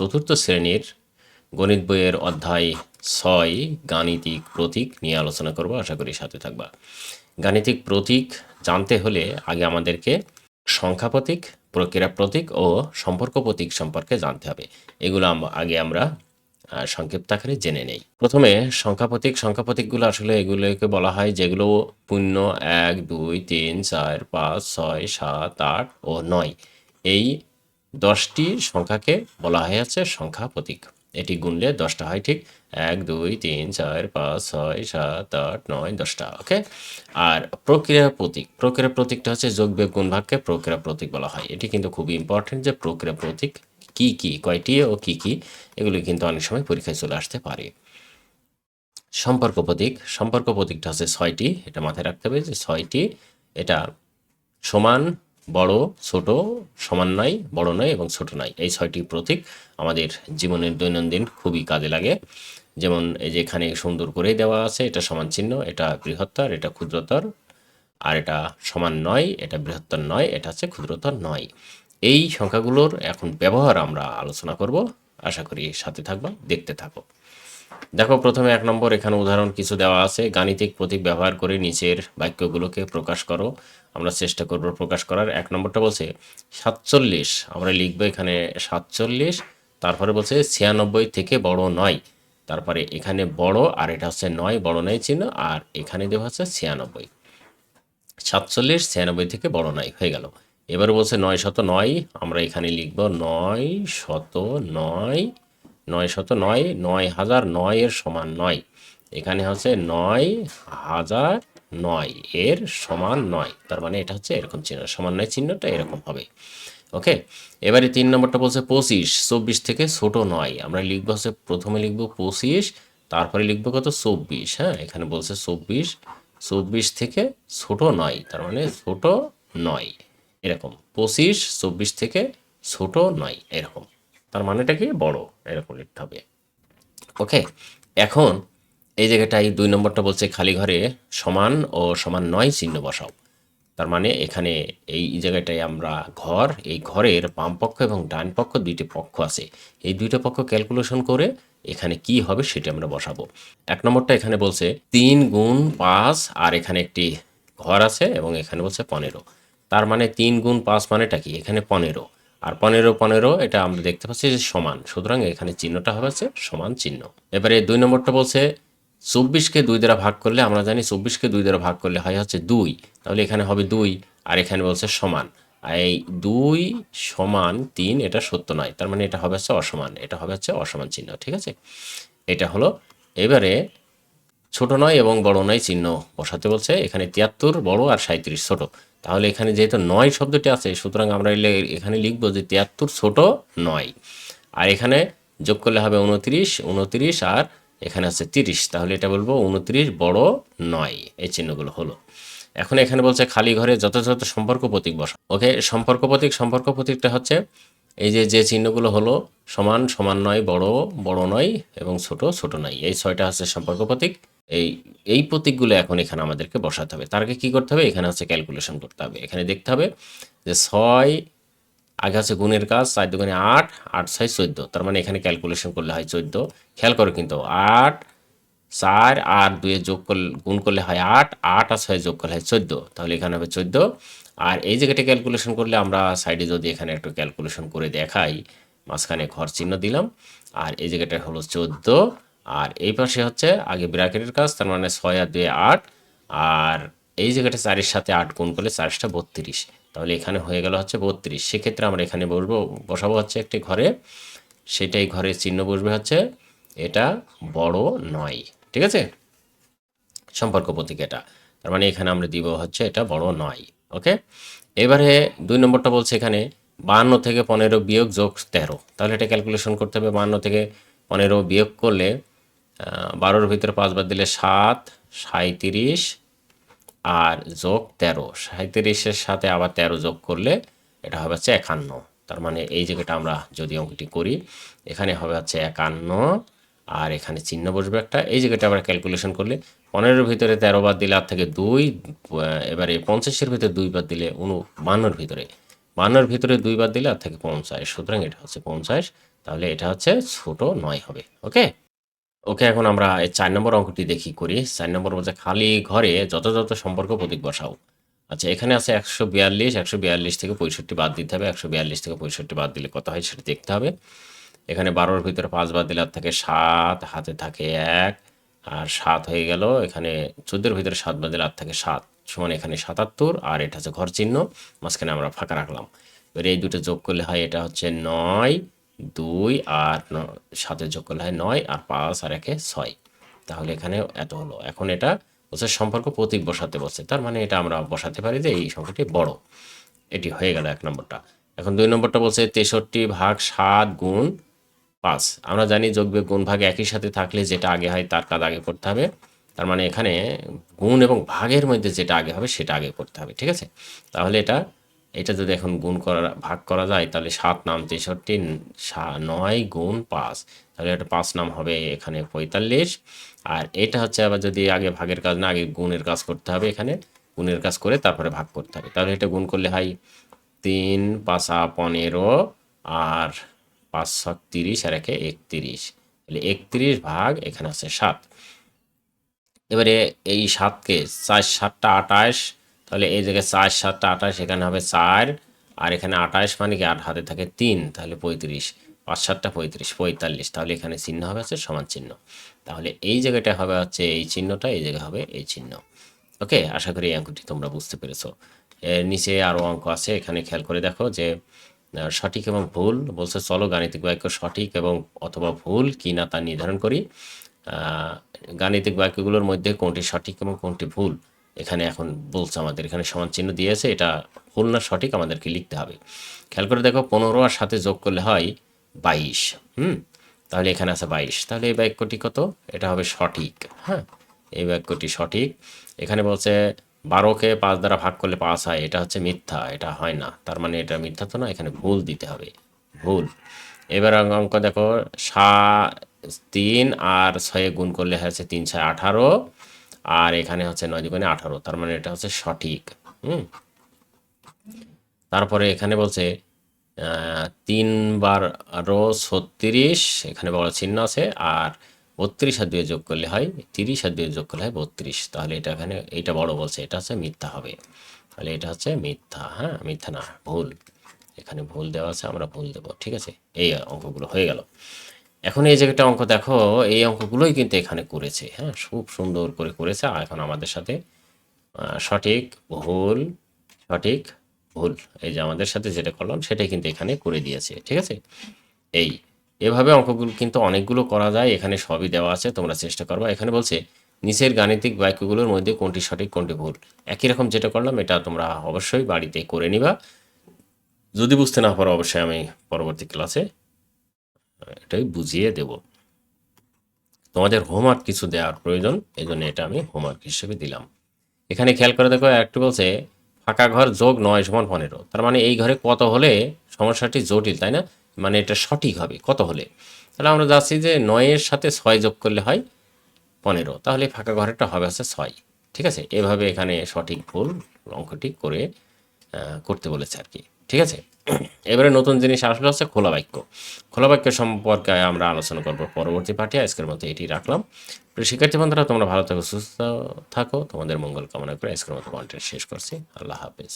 চতুর্থ শ্রেণির গণিত বইয়ের অধ্যায় ছয় গাণিতিক প্রতীক নিয়ে আলোচনা করব। আশা করি সাথে থাকবা। গাণিতিক প্রতীক জানতে হলে আগে আমাদেরকে সংখ্যা প্রতীক, প্রক্রিয়া প্রতীক ও সম্পর্ক প্রতীক সম্পর্কে জানতে হবে। এগুলো আগে আমরা সংক্ষিপ্ত আকারে জেনে নেই। প্রথমে সংখ্যা প্রতীক, সংখ্যা প্রতীকগুলো আসলে এগুলোকে বলা হয় যেগুলো শূন্য এক, দুই, তিন, চার, পাঁচ, ছয়, সাত, আট ও নয়। এই দশটি সংখ্যাকে বলা হয় হচ্ছে সংখ্যা প্রতীক। এটি গুনলে দশটা হয়, ঠিক? এক, দুই, তিন, চার, পাঁচ, ছয়, সাত, আট, নয়, দশটা, ওকে? আর প্রক্রিয়া প্রতীক। প্রক্রিয়া প্রতীকটা হচ্ছে যোগ বিয়োগ গুণ ভাগকে প্রক্রিয়া প্রতীক বলা হয়। এটি কিন্তু খুবই ইম্পর্টেন্ট যে প্রক্রিয়া প্রতীক কি কি, কয়টি ও কি কি, এগুলি কিন্তু অনেক সময় পরীক্ষায় চলে আসতে পারে। সম্পর্ক প্রতীক। সম্পর্ক প্রতীকটা হচ্ছে ছয়টি। এটা মাথায় রাখতে হবে যে ছয়টি, এটা সমান বড়, ছোট, সমান নয় বড় নয় এবং ছোট নয় এই ছয়টি প্রতীক আমাদের জীবনের দৈনন্দিন খুবই কাজে লাগে। যেমন এই যে এখানে সুন্দর করে দেওয়া আছে, এটা সমান চিহ্ন, এটা বৃহত্তর, এটা ক্ষুদ্রতর, আর এটা সমান নয়, এটা বৃহত্তর নয়, এটা হচ্ছে ক্ষুদ্রতর নয়। এই সংখ্যাগুলোর এখন ব্যবহার আমরা আলোচনা করব। আশা করি সাথে থাকবা, দেখতে থাকো দেখো, প্রথমে এক নম্বর, এখানে উদাহরণ কিছু দেওয়া আছে। গাণিতিক প্রতীক ব্যবহার করে নিচের বাক্যগুলোকে প্রকাশ করো। আমরা চেষ্টা করব প্রকাশ করার। এক নম্বরটা বলছে, সাতচল্লিশ। আমরা লিখব এখানে সাতচল্লিশ, তারপরে বলছে ছিয়ানব্বই থেকে বড় নয়। তারপরে এখানে বড়, আর এটা হচ্ছে নয়, বড় নয় চিহ্ন, আর এখানে দেওয়া হচ্ছে ছিয়ানব্বই। সাতচল্লিশ, ছিয়ানব্বই থেকে বড় নয়, হয়ে গেল। এবার বলছে নয় শত নয়, আমরা এখানে লিখব নয় শত নয়। নয় শত নয় নয় হাজার নয় এর সমান নয়। এখানে হচ্ছে নয় হাজার নয় এর সমান নয়। তার মানে এটা হচ্ছে এরকম চিহ্ন। সমান নয় চিহ্নটা এরকম হবে। ওকে? এবারে তিন নম্বরটা বলছে পঁচিশ। চব্বিশ থেকে ছোট নয়। আমরা লিখব হচ্ছে প্রথমে লিখব পঁচিশ, তারপরে লিখব কত? চব্বিশ। হ্যাঁ এখানে বলছে চব্বিশ চব্বিশ থেকে ছোট নয়। তার মানে ছোট নয়। এরকম। পঁচিশ, চব্বিশ থেকে ছোট নয়। এরকম। তার মানেটা কি? বড়। এরকম লিখতে হবে। ওকে, এখন এই জায়গাটায় দুই নম্বরটা বলছে খালি ঘরে সমান ও সমান নয় চিহ্ন বসাও। তার মানে এখানে এই জায়গাটায় আমরা ঘর, এই ঘরের বাম পক্ষ এবং ডান পক্ষ দুইটি পক্ষ আছে। এই দুইটা পক্ষ ক্যালকুলেশন করে এখানে কি হবে সেটা আমরা বসাবো। এক নম্বরটা এখানে বলছে তিন গুণ পাঁচ, আর এখানে একটি ঘর আছে এবং এখানে বলছে পনেরো। তার মানে তিন গুণ পাঁচ মানেটা কি? এখানে পনেরো। আর পনেরো পনেরো এটা আমরা দেখতে পাচ্ছি যে সমান। সুতরাং এখানে চিহ্নটা হবে সমান চিহ্ন। এবারে দুই নম্বরটা বলছে চব্বিশকে দুই দ্বারা ভাগ করলে, আমরা জানি চব্বিশকে দুই দ্বারা ভাগ করলে হয় হচ্ছে দুই। তাহলে এখানে হবে দুই, আর এখানে বলছে সমান। এই দুই সমান তিন এটা সত্য নয়, তার মানে এটা হবে হচ্ছে অসমান, এটা হবে হচ্ছে অসমান চিহ্ন, ঠিক আছে? এটা হলো, এবারে ছোট নয় এবং বড় নয় চিহ্ন বসাতে বলছে, এখানে তিয়াত্তর বড় আর সাঁত্রিশ ছোট। তাহলে এখানে যেহেতু নয় শব্দটি আছে, সুতরাং আমরা এখানে লিখব যে তিয়াত্তর ছোট নয়। আর এখানে যোগ করলে হবে উনত্রিশ উনত্রিশ আর এখানে আছে তিরিশ। তাহলে এটা বলব উনত্রিশ বড় নয়, এই চিহ্নগুলো হলো। এখন এখানে বলছে খালি ঘরে যথাযথ সম্পর্ক প্রতীক বসা ওকে, সম্পর্ক প্রতীক, সম্পর্ক প্রতীকটা হচ্ছে এই যে যে চিহ্নগুলো হলো সমান সমান নয়, বড় বড় নয় এবং ছোট ছোট নয়। এই ছয়টা হচ্ছে সম্পর্ক প্রতীক। এই এই প্রতীকগুলো এখন এখানে আমাদেরকে বসাতে হবে। তার আগে কী করতে হবে? এখানে হচ্ছে ক্যালকুলেশন করতে হবে। এখানে দেখতে হবে যে ছয়, আগে আছে গুণের কাজ, চার দুগুণে আট আট ছয় চোদ্দ। তার মানে এখানে ক্যালকুলেশন করলে হয় চোদ্দ। খেয়াল করো কিন্তু, আট, চার আর দুয়ে যোগ করলে, গুণ করলে হয় আট আট আর ছয় যোগ করলে হয় চোদ্দ। তাহলে এখানে হবে চোদ্দ। আর এই জায়গাটা ক্যালকুলেশন করলে আমরা সাইডে যদি এখানে একটু ক্যালকুলেশন করে দেখাই, মাঝখানে ঘর চিহ্ন দিলাম। আর এই জায়গাটা হলো চোদ্দ। আর এই পাশে হচ্ছে আগে ব্র্যাকেটের কাজ, তার মানে ছয় আর দুই আট, আর এই জায়গাটা চারের সাথে আট গুণ করলে চারটা বত্রিশ। তাহলে এখানে হয়ে গেল হচ্ছে বত্রিশ। সেক্ষেত্রে আমরা এখানে বসবো, বসাবো হচ্ছে একটি ঘরে। সেটাই ঘরের চিহ্ন বসবে হচ্ছে এটা বড় নয়। ঠিক আছে? সম্পর্ক প্রতীক এটা তার মানে এখানে আমরা দিব হচ্ছে এটা বড় নয়। ওকে? এবারে দুই নম্বরটা বলছে এখানে বান্ন থেকে পনেরো বিয়োগ যোগ তেরো। তাহলে এটা ক্যালকুলেশন করতে হবে বান্ন থেকে পনেরো বিয়োগ করলে বারোর ভিতরে পাঁচবার দিলে সাত সাঁত্রিশ আর যোগ তেরো। সাঁত্রিশের সাথে আবার তেরো যোগ করলে এটা হবে হচ্ছে একান্ন। তার মানে এই জায়গাটা আমরা যদি অঙ্কটি করি, এখানে হবে হচ্ছে একান্ন আর এখানে চিহ্ন বসবে একটা। এই জায়গাটা আমরা ক্যালকুলেশন করলে পনেরোর ভিতরে তেরো বার দিলে আর থেকে দুই এবারে পঞ্চাশের ভিতরে দুই বার দিলে উনু, বান্নর ভিতরে। বান্নর ভিতরে দুই দুইবার দিলে আর থেকে পঞ্চাশ। সুতরাং এটা হচ্ছে পঞ্চাশ, তাহলে এটা হচ্ছে ছোট নয় হবে। ওকে ওকে এখন আমরা এই চার নম্বর অঙ্কটি দেখি, করি। চার নম্বর বলছে, খালি ঘরে যথাযথ সম্পর্ক প্রতীক বসাও। আচ্ছা এখানে আছে একশো বিয়াল্লিশ একশো বিয়াল্লিশ থেকে পঁয়ষট্টি বাদ দিতে হবে। একশো বিয়াল্লিশ থেকে পঁয়ষট্টি বাদ দিলে কত হয় সেটা দেখতে হবে। এখানে বারোর ভিতরে পাঁচ বাদ দিলে হাত থাকে সাত, হাতে থাকে এক, আর সাত হয়ে গেল। এখানে চোদ্দোর ভিতরে সাত বাদ দিলে হাত থাকে সাত, সমান এখানে সাতাত্তর, আর এটা হচ্ছে ঘর চিহ্ন মাঝখানে আমরা ফাঁকা রাখলাম। এবার এই দুটো যোগ করলে হয়, এটা হচ্ছে নয় দুই আর সাথে যোগ করলে হয় নয় আর পাঁচ আর একে ছয়। তাহলে এখানে এত হলো। এখন এটা হচ্ছে সম্পর্ক প্রতীক বসাতে বসে তার মানে এটা আমরা বসাতে পারি যে এই সংখ্যাটি বড়। এটি হয়ে গেল এক নম্বরটা। এখন দুই নম্বরটা বলছে তেষট্টি ভাগ সাত গুণ পাঁচ। আমরা জানি যোগ গুণ ভাগ একই সাথে থাকলে যেটা আগে হয় তার কাজ আগে করতে হবে। তার মানে এখানে গুণ এবং ভাগের মধ্যে যেটা আগে হবে সেটা আগে করতে হবে। ঠিক আছে? তাহলে এটা এটা যদি এখন গুণ করা, ভাগ করা যায়, তাহলে সাত নাম তেষট্টি নয় গুণ পাঁচ। তাহলে এটা পাঁচ নাম হবে এখানে পঁয়তাল্লিশ। আর এটা হচ্ছে আবার যদি আগে ভাগের কাজ না, আগে গুণের কাজ করতে হবে এখানে। গুণের কাজ করে তারপরে ভাগ করতে হবে। তাহলে এটা গুণ করলে হয় তিন পাঁচা পনেরো আর পাঁচ সাত তিরিশ আর একে একত্রিশ। তাহলে একত্রিশ ভাগ এখানে আছে সাত। এবারে এই সাতকে চার, সাতটা আঠাশ তাহলে এই জায়গায় চার, সাতটা, আঠাশ, এখানে হবে চার, আর এখানে আঠাশ মানে কি? আট হাতে থাকে তিন, তাহলে পঁয়ত্রিশ। পাঁচ, সাতটা, পঁয়ত্রিশ, পঁয়তাল্লিশ। তাহলে এখানে চিহ্ন হবে হচ্ছে সমান চিহ্ন। তাহলে এই জায়গাটা হবে হচ্ছে এই চিহ্নটা, এই জায়গায় হবে এই চিহ্ন। ওকে? আশা করি এই অঙ্কটি তোমরা বুঝতে পেরেছ। এর নিচে আরও অঙ্ক আছে, এখানে খেয়াল করে দেখো যে সঠিক এবং ভুল বলছে, চলো গাণিতিক বাক্য সঠিক এবং অথবা ভুল কি না তা নির্ধারণ করি। গাণিতিক বাক্যগুলোর মধ্যে কোনটি সঠিক এবং কোনটি ভুল? এখানে এখন বলছে আমাদের, এখানে সমান চিহ্ন দিয়েছে, এটা ভুল না, সঠিক আমাদেরকে লিখতে হবে। খেয়াল করে দেখো, পনেরো আর সাথে যোগ করলে হয় বাইশ, হুম? তাহলে এখানে আছে বাইশ। তাহলে এই বাক্যটি কত? এটা হবে সঠিক হ্যাঁ? এই বাক্যটি সঠিক। এখানে বলছে বারোকে পাঁচ দ্বারা ভাগ করলে পাঁচ হয়, এটা হচ্ছে মিথ্যা, এটা হয় না। তার মানে এটা মিথ্যা তো না, এখানে ভুল দিতে হবে, ভুল। এবার অঙ্ক দেখো, সা তিন আর ছয়ে গুণ করলে হয়েছে তিন, ছয়, আঠারো। আর এখানে হচ্ছে নয় দুগুণে আঠারো তার মানে এটা হচ্ছে সঠিক হুম? তারপরে এখানে বলছে আহ, তিনবার আরও ছত্রিশ এখানে বড় চিহ্ন আছে আর বত্রিশ আর দুয়ে যোগ করলে হয় তিরিশ আর দুয়ে যোগ করলে হয় বত্রিশ তাহলে এটা এখানে এইটা বড় বলছে এটা হচ্ছে মিথ্যা হবে। তাহলে এটা হচ্ছে মিথ্যা হ্যাঁ? মিথ্যা না ভুল। এখানে ভুল দেওয়া আছে আমরা ভুল দেবো ঠিক আছে? এই অঙ্কগুলো হয়ে গেল। এখন এই জায়গাটা অঙ্ক দেখো, এই অঙ্কগুলোই কিন্তু এখানে করেছে হ্যাঁ? খুব সুন্দর করে করেছে। আর এখন আমাদের সাথে সঠিক, ভুল সঠিক, ভুল, এই যে আমাদের সাথে যেটা করলাম, সেটাই কিন্তু এখানে করে দিয়েছে, ঠিক আছে? এই, এভাবে অঙ্কগুলো কিন্তু অনেকগুলো করা যায়, এখানে সবই দেওয়া আছে, তোমরা চেষ্টা করবা। এখানে বলছে, নিচের গাণিতিক বাক্যগুলোর মধ্যে কোনটি সঠিক, কোনটি ভুল। একই রকম যেটা করলাম, এটা তোমরা অবশ্যই বাড়িতে করে নিবা। যদি বুঝতে না পারো, অবশ্যই আমি পরবর্তী ক্লাসে এটাই বুঝিয়ে দেব। তোমাদের হোমওয়ার্ক কিছু দেওয়ার প্রয়োজন এই জন্য এটা আমি হোমওয়ার্ক হিসেবে দিলাম। এখানে খেয়াল করে দেখো, একটু বলছে, ফাঁকা ঘর যোগ নয় সমান পনেরো। তার মানে এই ঘরে কত হলে সমস্যাটি জটিল, তাই না? মানে এটা সঠিক হবে, কত হলে? তাহলে আমরা যাচ্ছি যে নয়ের সাথে ছয় যোগ করলে হয় পনেরো। তাহলে ফাঁকা ঘরেরটা হবে হচ্ছে ছয়। ঠিক আছে? এভাবে এখানে সঠিক ভুল অঙ্কটি করে করতে বলেছে আর কি। ঠিক আছে? এবারে নতুন জিনিস আসলে হচ্ছে খোলা বাক্য। খোলা বাক্য সম্পর্কে আমরা আলোচনা করব পরবর্তী পাঠে। আজকের মতো এটি রাখলাম। শিক্ষার্থী বন্ধুরা, তোমরা ভালো থাকো, সুস্থ থাকো। তোমাদের মঙ্গল কামনা করে আজকের মতো কন্টেন্ট শেষ করছি। আল্লাহ হাফেজ।